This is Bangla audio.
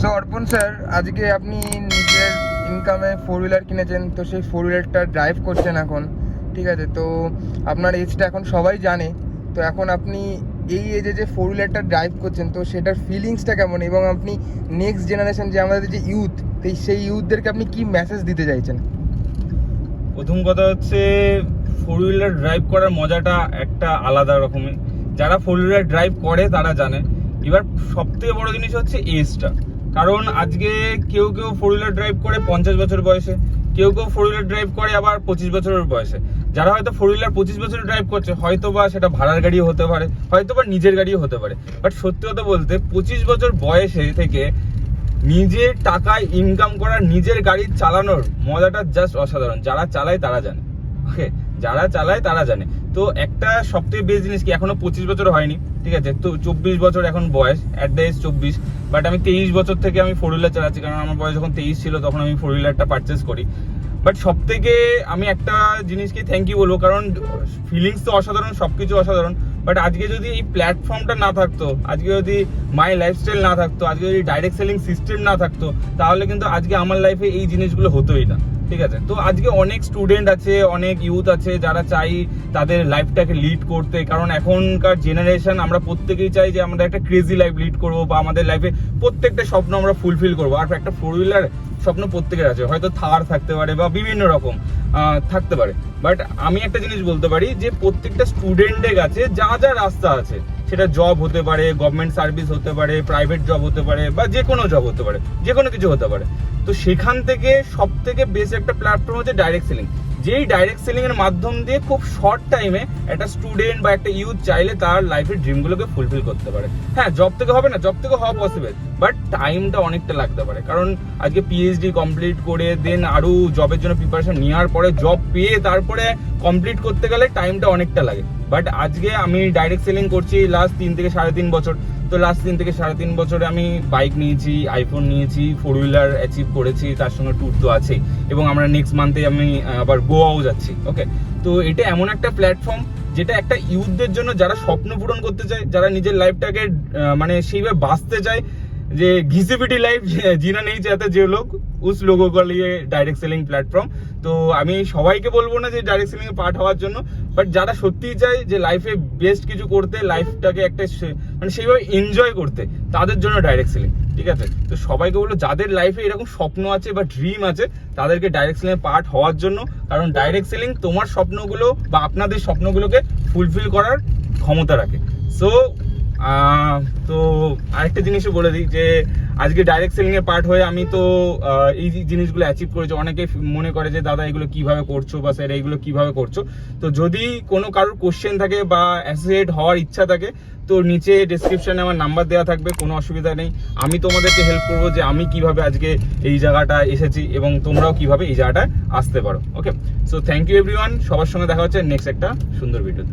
সো অর্পণ স্যার আজকে আপনি নিজের ইনকামে ফোর হুইলার কিনেছেন, তো সেই ফোর হুইলারটা ড্রাইভ করছেন এখন, ঠিক আছে? তো আপনার এজটা এখন সবাই জানে, তো এখন আপনি এই এজে যে ফোর হুইলারটা ড্রাইভ করছেন, তো সেটার ফিলিংসটা কেমন? এবং আপনি নেক্সট জেনারেশন যে আমাদের যে ইউথ সেই ইউথদেরকে আপনি কি মেসেজ দিতে চাইছেন? প্রথম কথা হচ্ছে ফোর হুইলার ড্রাইভ করার মজাটা একটা আলাদা রকমের। যারা ফোর হুইলার ড্রাইভ করে, তারা জানে। এবার সব থেকে বড় জিনিস হচ্ছে এজটা কারণ আজকে কেউ কেউ ফোর হুইলার ড্রাইভ করে পঞ্চাশ বছর বয়সে, কেউ কেউ ফোর হুইলার ড্রাইভ করে আবার পঁচিশ বছরের বয়সে। যারা হয়তো ফোর হুইলার পঁচিশ বছর ড্রাইভ করছে হয়তো বা সেটা ভাড়ার গাড়িও হতে পারে হয়তো বা নিজের গাড়িও হতে পারে। বাট সত্যি কথা বলতে, পঁচিশ বছর বয়সে থেকে নিজের টাকায় ইনকাম করা নিজের গাড়ি চালানোর মজাটা জাস্ট অসাধারণ। যারা চালায় তারা জানে। ওকে যারা চালায় তারা জানে। তো একটা সবথেকে বেস্ট জিনিস কি, এখনও পঁচিশ বছর হয়নি, ঠিক আছে? তো চব্বিশ বছর এখন বয়স অ্যাট দ্য এজ চব্বিশ। বাট আমি তেইশ বছর থেকে আমি ফোর হুইলার চালাচ্ছি, কারণ আমার বয়স যখন তেইশ ছিল, তখন আমি ফোর হুইলারটা পারচেস করি। বাট সব থেকে আমি একটা জিনিসকে থ্যাংক ইউ বলব, কারণ ফিলিংস তো অসাধারণ সব কিছু অসাধারণ। বাট আজকে যদি এই প্ল্যাটফর্মটা না থাকতো, আজকে যদি মাই লাইফস্টাইল না থাকতো, আজকে যদি ডাইরেক্ট সেলিং সিস্টেম না থাকতো, তাহলে কিন্তু আজকে আমার লাইফে এই জিনিসগুলো হতোই না। ঠিক আছে? তো আজকে অনেক স্টুডেন্ট আছে, অনেক ইউথ আছে যারা চাই তাদের লাইফটাকে লিড করতে। কারণ এখনকার জেনারেশন আমরা প্রত্যেকেই চাই যে আমরা একটা ক্রেজি লাইফ লিড করব বা আমাদের লাইফে প্রত্যেকটা স্বপ্ন আমরা ফুলফিল করব। আর একটা ফোর হুইলার স্বপ্ন প্রত্যেকের আছে। হয়তো থার থাকতে পারে বা বিভিন্ন রকম। থাকতে পারে। বাট আমি একটা জিনিস বলতে পারি যে, প্রত্যেকটা স্টুডেন্টের কাছে যা যা রাস্তা আছে, সেটা জব হতে পারে গভর্নমেন্ট সার্ভিস হতে পারে প্রাইভেট জব হতে পারে, বা যে কোনো জব হতে পারে, যে কোনো কিছু হতে পারে। তো সেখান থেকে সব থেকে বেস্ট একটা প্ল্যাটফর্ম হচ্ছে ডাইরেক্ট সেলিং যেই ডাইরেক্ট সেলিং এর মাধ্যম দিয়ে খুব শর্ট টাইমে একটা স্টুডেন্ট বা একটা ইউথ চাইলে তার লাইফের ড্রিমগুলোকে ফুলফিল করতে পারে। হ্যাঁ জব থেকে হবে না জব থেকে হওয়া পসিবল বাট টাইমটা অনেকটা লাগতে পারে। কারণ আজকে পিএইচডি কমপ্লিট করে দেন আরও জবের জন্য প্রিপারেশন নেওয়ার পরে জব পেয়ে তারপরে কমপ্লিট করতে গেলে টাইমটা অনেকটা লাগে। বাট আজকে আমি ডাইরেক্ট সেলিং করছি লাস্ট তিন থেকে সাড়ে তিন বছর। তো লাস্ট তিন থেকে সাড়ে তিন বছরে আমি বাইক নিয়েছি আইফোন নিয়েছি ফোর হুইলার অ্যাচিভ করেছি, তার সঙ্গে ট্যুর তো আছে এবং আমরা নেক্সট মান্থে আমি আবার গোয়াও যাচ্ছি ওকে তো এটা এমন একটা প্ল্যাটফর্ম যেটা একটা ইউথদের জন্য যারা স্বপ্ন পূরণ করতে চায়, যারা নিজের লাইফটাকে মানে সেইভাবে বাঁচতে চায়, যে ঘিসিপিটি লাইফ জিনা নেই যাতে যে লোক উস লোগো লিয়ে ডাইরেক্ট সেলিং প্ল্যাটফর্ম তো আমি সবাইকে বলব না যে ডাইরেক্ট সেলিং এ পার্ট হওয়ার জন্য বাট যারা সত্যিই চায় যে লাইফে বেস্ট কিছু করতে লাইফটাকে একটা মানে সেইভাবে এনজয় করতে, তাদের জন্য ডাইরেক্ট সেলিং ঠিক আছে? তো সবাইকে বলব, যাদের লাইফে এরকম স্বপ্ন আছে বা ড্রিম আছে, তাদেরকে ডাইরেক্ট সেলিং এ পার্ট হওয়ার জন্য, কারণ ডাইরেক্ট সেলিং তোমার স্বপ্নগুলো বা আপনাদের স্বপ্নগুলোকে ফুলফিল করার ক্ষমতা রাখে। সো তো আরেকটা জিনিসও বলে দিই যে, আজকে ডাইরেক্ট সেলিং এর পার্ট হয়ে আমি তো এই জিনিসগুলো অ্যাচিভ করেছি। অনেকে মনে করে যে, দাদা, এগুলো কীভাবে করছ বা স্যার এইগুলো কীভাবে করছ? তো যদি কোনো কারোর কোশ্চেন থাকে বা অ্যাসোসিয়েট হওয়ার ইচ্ছা থাকে, তো নিচে ডেসক্রিপশনে আমার নাম্বার দেওয়া থাকবে, কোনো অসুবিধা নেই। আমি তোমাদেরকে হেল্প করব যে, আমি কীভাবে আজকে এই জায়গাটা এসেছি এবং তোমরাও কীভাবে এই জায়গাটায় আসতে পারো। Okay so thank you everyone সবার সঙ্গে দেখা হচ্ছে নেক্সট একটা সুন্দর ভিডিও